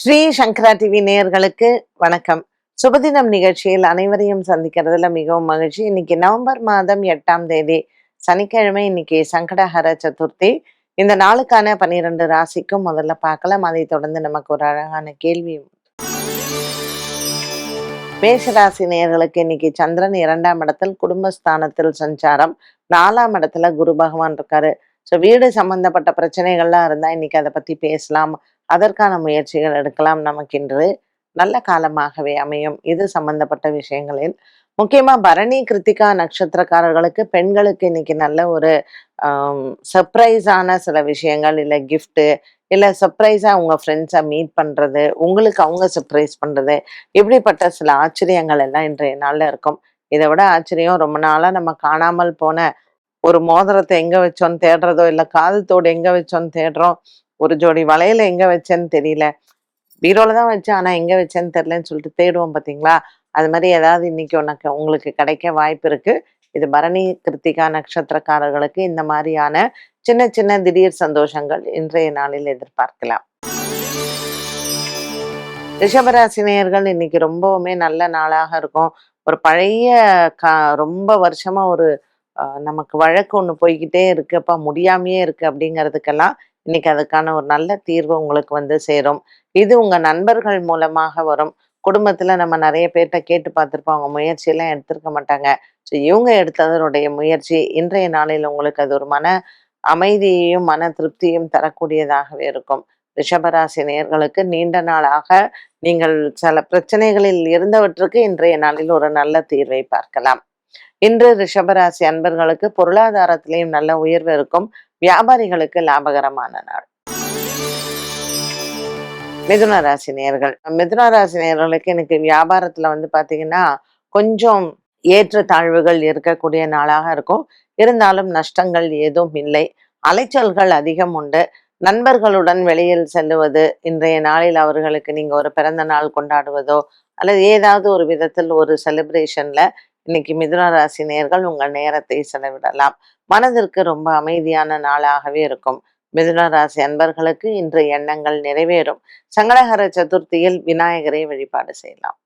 ஸ்ரீ சங்கரா TV நேயர்களுக்கு வணக்கம். சுபதினம் நிகழ்ச்சியில் அனைவரையும் சந்திக்கிறதுல மிகவும் மகிழ்ச்சி. இன்னைக்கு நவம்பர் மாதம் எட்டாம் தேதி சனிக்கிழமை இன்னைக்கு சங்கடஹர சதுர்த்தி. இந்த நாளுக்கான பன்னிரண்டு ராசிக்கும் முதல்ல பார்க்கலாம். அதை தொடர்ந்து நமக்கு ஒரு அழகான கேள்வி. மேஷராசி நேயர்களுக்கு இன்னைக்கு சந்திரன் இரண்டாம் இடத்தில் குடும்பஸ்தானத்தில் சஞ்சாரம். நாலாம் இடத்துல குரு பகவான் இருக்காரு. ஸோ வீடு சம்பந்தப்பட்ட பிரச்சனைகள்லாம் இருந்தால் இன்னைக்கு அதை பத்தி பேசலாம். அதற்கான முயற்சிகள் எடுக்கலாம் நமக்கு இன்று. நல்ல காலமாகவே அமையும். இது சம்பந்தப்பட்ட விஷயங்களில். முக்கியமாக பரணி கிருத்திகா நட்சத்திரக்காரர்களுக்கு பெண்களுக்கு இன்னைக்கு நல்ல ஒரு சர்ப்ரைஸான சில விஷயங்கள் இல்லை கிஃப்ட்டு இல்லை சர்ப்ரைஸாக உங்கள் ஃப்ரெண்ட்ஸை மீட் பண்ணுறது உங்களுக்கு அவங்க சர்ப்ரைஸ் பண்ணுறது இப்படிப்பட்ட சில ஆச்சரியங்கள் எல்லாம் இன்றைய நாளில் இருக்கும். இதை விட ஆச்சரியம் ரொம்ப நாளாக நம்ம காணாமல் போன ஒரு மோதிரத்தை எங்கே வச்சோன்னு தேடுறதோ இல்லை காதல் தோடு எங்கே வச்சோன்னு தேடுறோம் ஒரு ஜோடி வளையல எங்க வச்சேன்னு தெரியல. பீரோல தான் வச்சேன் ஆனா எங்க வச்சேன்னு தெரியலன்னு சொல்லிட்டு தேடுவோம் பாத்தீங்களா? அது மாதிரி ஏதாவது இன்னைக்கு உனக்கு உங்களுக்கு கிடைக்க வாய்ப்பு இருக்கு. இது பரணி கிருத்திகா நட்சத்திரக்காரர்களுக்கு இந்த மாதிரியான சின்ன சின்ன திடீர் சந்தோஷங்கள் இன்றைய நாளில் எதிர்பார்க்கலாம். ரிஷபராசினியர்கள் இன்னைக்கு ரொம்பவுமே நல்ல நாளாக இருக்கும். ஒரு பழைய கா ரொம்ப வருஷமா ஒரு நமக்கு வழக்கு ஒண்ணு போய்கிட்டே இருக்கு. அப்ப முடியாமையே இருக்கு அப்படிங்கிறதுக்கெல்லாம் இன்னைக்கு அதுக்கான ஒரு நல்ல தீர்வு உங்களுக்கு வந்து சேரும். இது உங்க நண்பர்கள் மூலமாக வரும். குடும்பத்துல நம்ம நிறைய பேர்கிட்ட கேட்டு பார்த்துருப்போம். அவங்க முயற்சியெல்லாம் எடுத்திருக்க மாட்டாங்க. ஸோ இவங்க எடுத்ததனுடைய முயற்சி இன்றைய நாளில் உங்களுக்கு அது ஒரு மன அமைதியையும் மன திருப்தியும் தரக்கூடியதாகவே இருக்கும். ரிஷபராசி நேர்களுக்கு நீண்ட நாளாக நீங்கள் சில பிரச்சனைகளில் இருந்தவற்றுக்கு இன்றைய நாளில் ஒரு நல்ல தீர்வை பார்க்கலாம். இன்று ரிஷபராசி அன்பர்களுக்கு பொருளாதாரத்திலையும் நல்ல உயர்வு இருக்கும். வியாபாரிகளுக்கு லாபகரமான நாள். மிதுன ராசி நேயர்கள் மிதுன ராசி எனக்கு வியாபாரத்துல வந்து பாத்தீங்கன்னா கொஞ்சம் ஏற்ற தாழ்வுகள் இருக்கக்கூடிய நாளாக இருக்கும். இருந்தாலும் நஷ்டங்கள் ஏதும் இல்லை. அலைச்சல்கள் அதிகம் உண்டு. நண்பர்களுடன் வெளியில் செல்லுவது இன்றைய நாளில் அவர்களுக்கு நீங்க ஒரு பிறந்த நாள் கொண்டாடுவதோ அல்லது ஏதாவது ஒரு விதத்தில் ஒரு செலிப்ரேஷன்ல இன்னைக்கு மிதுன ராசி நேர்கள் உங்கள் நேரத்தை செலவிடலாம். மனதிற்கு ரொம்ப அமைதியான நாளாகவே இருக்கும். மிதுன ராசி அன்பர்களுக்கு இன்று எண்ணங்கள் நிறைவேறும். சங்கடகர சதுர்த்தியில் விநாயகரை வழிபாடு செய்யலாம்.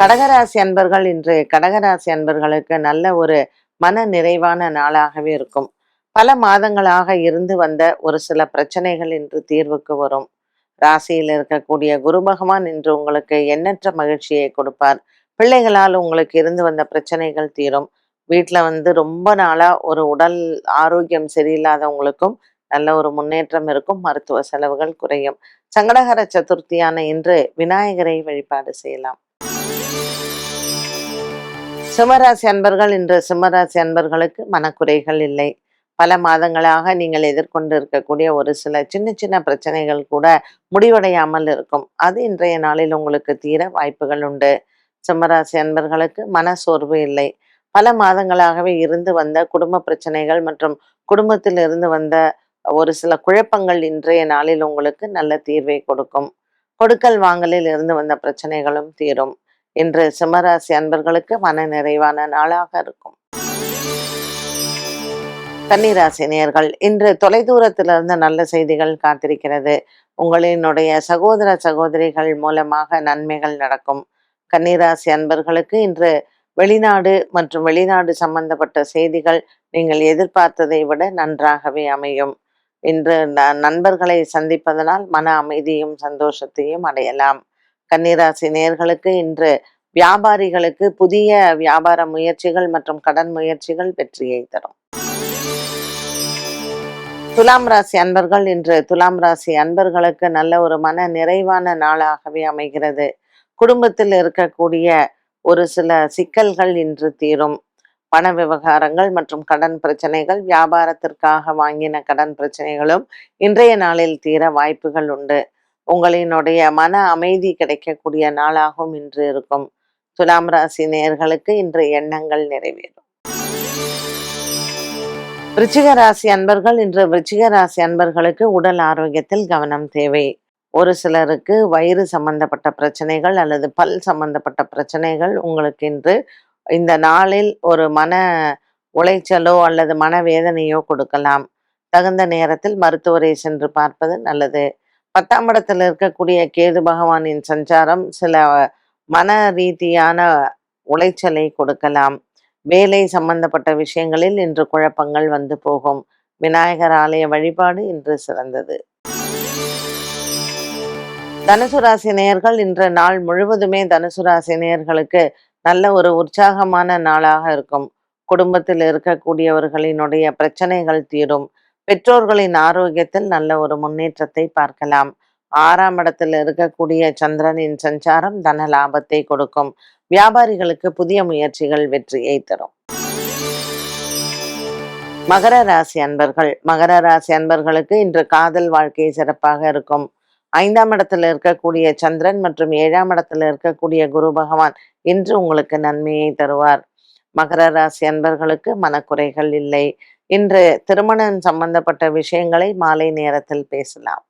கடகராசி அன்பர்கள் இன்று கடகராசி அன்பர்களுக்கு நல்ல ஒரு மன நிறைவான நாளாகவே இருக்கும். பல மாதங்களாக இருந்து வந்த ஒரு சில பிரச்சனைகள் இன்று தீர்வுக்கு வரும். ராசியில் இருக்கக்கூடிய குரு பகவான் இன்று உங்களுக்கு எண்ணற்ற மகிழ்ச்சியை கொடுப்பார். பிள்ளைகளால் உங்களுக்கு இருந்து வந்த பிரச்சனைகள் தீரும். வீட்டில் வந்து ரொம்ப நாளா ஒரு உடல் ஆரோக்கியம் சரியில்லாதவங்களுக்கும் நல்ல ஒரு முன்னேற்றம் இருக்கும். மருத்துவ செலவுகள் குறையும். சங்கடகர சதுர்த்தியான இன்று விநாயகரை வழிபாடு செய்யலாம். சிம்மராசி அன்பர்கள் இன்று சிம்மராசி அன்பர்களுக்கு மனக்குறைகள் இல்லை. பல மாதங்களாக நீங்கள் எதிர்கொண்டு இருக்கக்கூடிய ஒரு சில சின்ன சின்ன பிரச்சனைகள் கூட முடிவடையாமல் இருக்கும். அது இன்றைய நாளில் உங்களுக்கு தீர வாய்ப்புகள் உண்டு. சிம்மராசி அன்பர்களுக்கு மன சோர்வு இல்லை. பல மாதங்களாகவே இருந்து வந்த குடும்ப பிரச்சனைகள் மற்றும் குடும்பத்தில் இருந்து வந்த ஒரு சில குழப்பங்கள் இன்றைய நாளில் உங்களுக்கு நல்ல தீர்வை கொடுக்கும். கொடுக்கல் வாங்கலில் இருந்து வந்த பிரச்சனைகளும் தீரும். இன்று சிம்மராசி அன்பர்களுக்கு மன நிறைவான நாளாக இருக்கும். கன்னிராசி நேர்கள் இன்று தொலைதூரத்திலிருந்து நல்ல செய்திகள் காத்திருக்கிறது. உங்களினுடைய சகோதர சகோதரிகள் மூலமாக நன்மைகள் நடக்கும். கன்னிராசி அன்பர்களுக்கு இன்று வெளிநாடு மற்றும் வெளிநாடு சம்பந்தப்பட்ட செய்திகள் நீங்கள் எதிர்பார்த்ததை விட நன்றாகவே அமையும். இன்று ந- நண்பர்களை சந்திப்பதனால் மன அமைதியும் சந்தோஷத்தையும் அடையலாம். கன்னிராசி நேர்களுக்கு இன்று வியாபாரிகளுக்கு புதிய வியாபார முயற்சிகள் மற்றும் கடன் முயற்சிகள் வெற்றியை தரும். துலாம் ராசி அன்பர்கள் இன்று துலாம் ராசி அன்பர்களுக்கு நல்ல ஒரு மன நிறைவான நாளாகவே அமைகிறது. குடும்பத்தில் இருக்கக்கூடிய ஒரு சில சிக்கல்கள் இன்று தீரும். பண விவகாரங்கள் மற்றும் கடன் பிரச்சனைகள் வியாபாரத்திற்காக வாங்கின கடன் பிரச்சனைகளும் இன்றைய நாளில் தீர வாய்ப்புகள் உண்டு. உங்களினுடைய மன அமைதி கிடைக்கக்கூடிய நாளாகவும் இன்று இருக்கும். துலாம் ராசி நேர்களுக்கு இன்று எண்ணங்கள் நிறைவேறும். விருச்சிக ராசி அன்பர்கள் இன்று விருச்சிக ராசி அன்பர்களுக்கு உடல் ஆரோக்கியத்தில் கவனம் தேவை. ஒரு சிலருக்கு வயிறு சம்பந்தப்பட்ட பிரச்சனைகள் அல்லது பல் சம்பந்தப்பட்ட பிரச்சனைகள் உங்களுக்கு இன்று இந்த நாளில் ஒரு மன உளைச்சலோ அல்லது மனவேதனையோ கொடுக்கலாம். தகுந்த நேரத்தில் மருத்துவரை சென்று பார்ப்பது நல்லது. பத்தாம் இடத்தில் இருக்கக்கூடிய கேது பகவானின் சஞ்சாரம் சில மன ரீதியான உளைச்சலை கொடுக்கலாம். வேலை சம்பந்தப்பட்ட விஷயங்களில் இன்று குழப்பங்கள் வந்து போகும். விநாயகர் ஆலய வழிபாடு இன்று சிறந்தது. தனுசு ராசி நேயர்கள் இன்று நாள் முழுவதுமே தனுசு ராசி நேயர்களுக்கு நல்ல ஒரு உற்சாகமான நாளாக இருக்கும். குடும்பத்தில் இருக்கக்கூடியவர்களினுடைய பிரச்சனைகள் தீரும். பெற்றோர்களின் ஆரோக்கியத்தில் நல்ல ஒரு முன்னேற்றத்தை பார்க்கலாம். ஆறாம் இடத்தில் இருக்கக்கூடிய சந்திரனின் சஞ்சாரம் தன லாபத்தை கொடுக்கும். வியாபாரிகளுக்கு புதிய முயற்சிகள் வெற்றியை தரும். மகர ராசி அன்பர்கள். மகர ராசி அன்பர்களுக்கு இன்று காதல் வாழ்க்கை சிறப்பாக இருக்கும். ஐந்தாம் இடத்துல இருக்கக்கூடிய சந்திரன் மற்றும் ஏழாம் இடத்துல இருக்கக்கூடிய குரு பகவான் இன்று உங்களுக்கு நன்மையை தருவார். மகர ராசி அன்பர்களுக்கு மனக்குறைகள் இல்லை. இன்று திருமணம் சம்பந்தப்பட்ட விஷயங்களை மாலை நேரத்தில் பேசலாம்.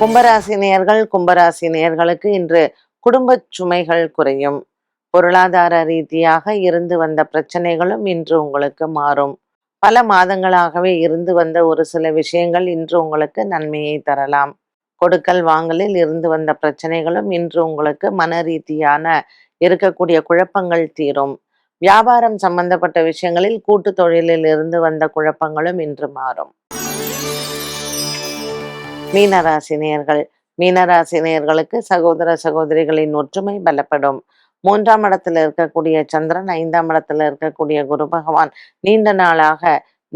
கும்பராசி நேர்கள் கும்பராசி நேயர்களுக்கு இன்று குடும்ப சுமைகள் குறையும். பொருளாதார ரீதியாக இருந்து வந்த பிரச்சனைகளும் இன்று உங்களுக்கு மாறும். பல மாதங்களாகவே இருந்து வந்த ஒரு சில விஷயங்கள் இன்று உங்களுக்கு நன்மையை தரலாம். கொடுக்கல் வாங்கலில் இருந்து வந்த பிரச்சனைகளும் இன்று உங்களுக்கு மன ரீதியான இருக்கக்கூடிய குழப்பங்கள் தீரும். வியாபாரம் சம்பந்தப்பட்ட விஷயங்களில் கூட்டு தொழிலில் இருந்து வந்த குழப்பங்களும் இன்று மாறும். மீனராசினியர்கள் மீனராசினியர்களுக்கு சகோதர சகோதரிகளின் ஒற்றுமை பலப்படும். மூன்றாம் இடத்துல இருக்கக்கூடிய சந்திரன் ஐந்தாம் இடத்துல இருக்கக்கூடிய குரு பகவான் நீண்ட நாளாக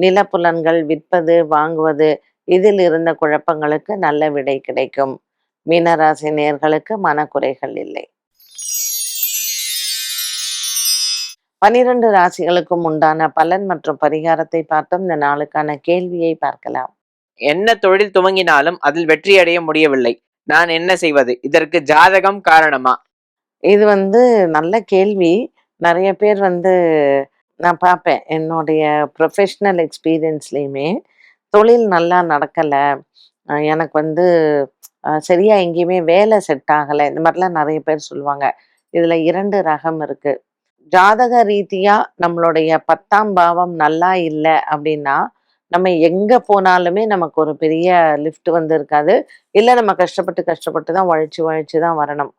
நிலப்புலன்கள் விற்பது வாங்குவது இதில் இருந்த குழப்பங்களுக்கு நல்ல விடை கிடைக்கும். மீனராசி நேர்களுக்கு மனக்குறைகள் இல்லை. பனிரெண்டு ராசிகளுக்கும் உண்டான பலன் மற்றும் பரிகாரத்தை பார்த்தோம் இந்த நாளுக்கான கேள்வியை பார்க்கலாம். என்ன தொழில் துவங்கினாலும் அதில் வெற்றியடைய முடியவில்லை. நான் என்ன செய்வது? இதற்கு ஜாதகம் காரணமா? இது வந்து நல்ல கேள்வி. நிறைய பேர் வந்து நான் பார்ப்பேன் என்னுடைய ப்ரொஃபஷ்னல் எக்ஸ்பீரியன்ஸ்லேயுமே தொழில் நல்லா நடக்கலை. எனக்கு வந்து சரியாக எங்கேயுமே வேலை செட் ஆகலை. இந்த மாதிரிலாம் நிறைய பேர் சொல்லுவாங்க. இதில் இரண்டு ரகம் இருக்குது ஜாதக ரீதியாக நம்மளுடைய பத்தாம் பாவம் நல்லா இல்லை அப்படின்னா நம்ம எங்கே போனாலுமே நமக்கு ஒரு பெரிய லிஃப்ட் வந்து இருக்காது இல்லை நம்ம கஷ்டப்பட்டு கஷ்டப்பட்டு தான் உழைச்சி உழைச்சி தான் வரணும்.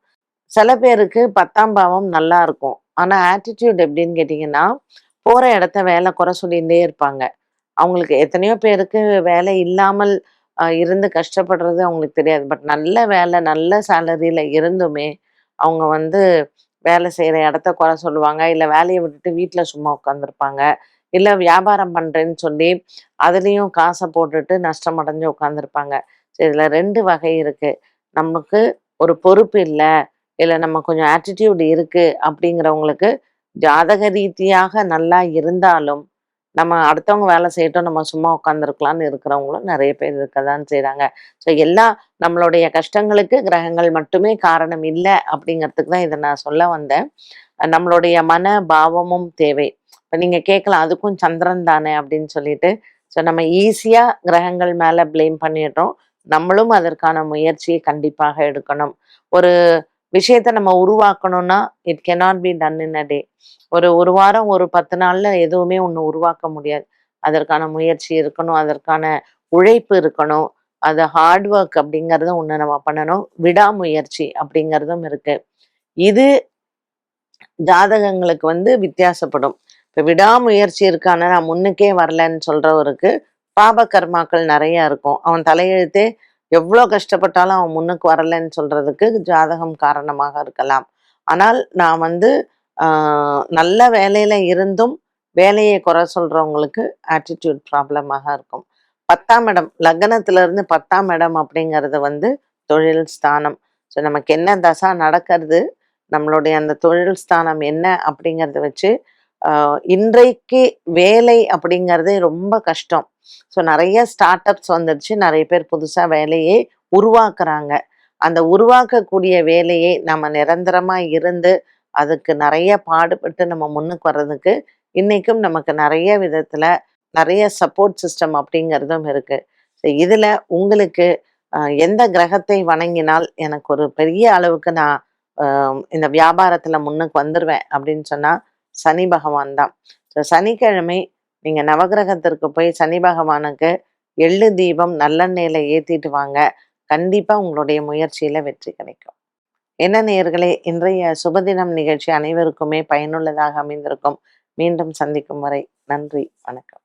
சில பேருக்கு பத்தாம் பாவம் நல்லா இருக்கும். ஆனால் ஆட்டிடியூட் எப்படின்னு கேட்டிங்கன்னா போகிற இடத்த வேலை குறை சொல்லிகிட்டே இருப்பாங்க. அவங்களுக்கு எத்தனையோ பேருக்கு வேலை இல்லாமல் இருந்து கஷ்டப்படுறது அவங்களுக்கு தெரியாது. பட் நல்ல வேலை நல்ல சேலரியில் இருந்துமே அவங்க வந்து வேலை செய்கிற இடத்த குறை சொல்லுவாங்க. இல்லை வேலையை விட்டுட்டு வீட்டில் சும்மா உட்காந்துருப்பாங்க இல்லை வியாபாரம் பண்ணுறேன்னு சொல்லி அதுலேயும் காசை போட்டுட்டு நஷ்டம் அடைஞ்சு உட்காந்துருப்பாங்க இதில் ரெண்டு வகை இருக்குது நமக்கு ஒரு பொறுப்பு இல்லை. இல்லை நம்ம கொஞ்சம் ஆட்டிடியூட் இருக்கு அப்படிங்கிறவங்களுக்கு ஜாதக ரீதியாக நல்லா இருந்தாலும் நம்ம அடுத்தவங்க வேலை செய்யட்டும் நம்ம சும்மா உட்காந்துருக்கலாம்னு இருக்கிறவங்களும் நிறைய பேர் இருக்க தான் செய்கிறாங்க ஸோ எல்லா நம்மளுடைய கஷ்டங்களுக்கு கிரகங்கள் மட்டுமே காரணம் இல்லை அப்படிங்கிறதுக்கு தான் இதை நான் சொல்ல வந்தேன். நம்மளுடைய மன பாவமும் தேவை. இப்போ நீங்கள் கேட்கலாம் அதுக்கும் சந்திரன் தானே அப்படின்னு சொல்லிட்டு. ஸோ நம்ம ஈஸியாக கிரகங்கள் மேலே ப்ளேம் பண்ணிடுறோம். நம்மளும் அதற்கான முயற்சியை கண்டிப்பாக எடுக்கணும். ஒரு விஷயத்த நம்ம உருவாக்கணும்னா it cannot be done in a day ஒரு ஒரு வாரம் ஒரு பத்து நாள்ல எதுவுமே ஒன்று உருவாக்க முடியாது. அதற்கான முயற்சி இருக்கணும் அதற்கான உழைப்பு இருக்கணும். அது ஹார்ட் ஒர்க் அப்படிங்கிறதும் ஒன்று நம்ம பண்ணணும். விடாமுயற்சி அப்படிங்கிறதும் இருக்கு. இது ஜாதகங்களுக்கு வந்து வித்தியாசப்படும். இப்போ விடாமுயற்சி இருக்கான நான் முன்னுக்கே வரலன்னு சொல்றவருக்கு பாப கர்மாக்கள் நிறைய இருக்கும். அவன் தலையெழுத்தே எவ்வளோ கஷ்டப்பட்டாலும் அவன் முன்னுக்கு வரலைன்னு சொல்கிறதுக்கு ஜாதகம் காரணமாக இருக்கலாம். ஆனால் நான் வந்து நல்ல வேலையில் இருந்தும் வேலையை குறை சொல்கிறவங்களுக்கு ஆட்டிடியூட் ப்ராப்ளமாக இருக்கும். பத்தாம் இடம் லக்னத்திலிருந்து பத்தாம் இடம் அப்படிங்கிறது வந்து தொழில் ஸ்தானம். ஸோ நமக்கு என்ன தசா நடக்கிறது நம்மளுடைய அந்த தொழில் ஸ்தானம் என்ன அப்படிங்கிறத வச்சு இன்றைக்கு வேலை அப்படிங்கிறதே ரொம்ப கஷ்டம். ஸோ நிறைய ஸ்டார்ட் அப்ஸ் வந்துடுச்சு நிறைய பேர் புதுசாக வேலையை உருவாக்குறாங்க. அந்த உருவாக்கக்கூடிய வேலையை நம்ம நிரந்தரமாக இருந்து அதுக்கு நிறைய பாடுபட்டு நம்ம முன்னுக்கு வர்றதுக்கு இன்றைக்கும் நமக்கு நிறைய விதத்தில் நிறைய சப்போர்ட் சிஸ்டம் அப்படிங்கிறதும் இருக்குது ஸோ உங்களுக்கு எந்த கிரகத்தை வணங்கினால் எனக்கு ஒரு பெரிய அளவுக்கு நான் இந்த வியாபாரத்தில் முன்னுக்கு வந்துடுவேன் அப்படின்னு சொன்னால் சனி பகவான் தான். ஸோ சனிக்கிழமை நீங்க நவகிரகத்திற்கு போய் சனி பகவானுக்கு எள்ளு தீபம் நல்லெண்ணெயில ஏத்திட்டு வாங்க. கண்டிப்பா உங்களுடைய முயற்சியில வெற்றி கிடைக்கும். என்ன நேயர்களே இன்றைய சுபதினம் நிகழ்ச்சி அனைவருக்குமே பயனுள்ளதாக அமைந்திருக்கும். மீண்டும் சந்திக்கும் வரை நன்றி வணக்கம்.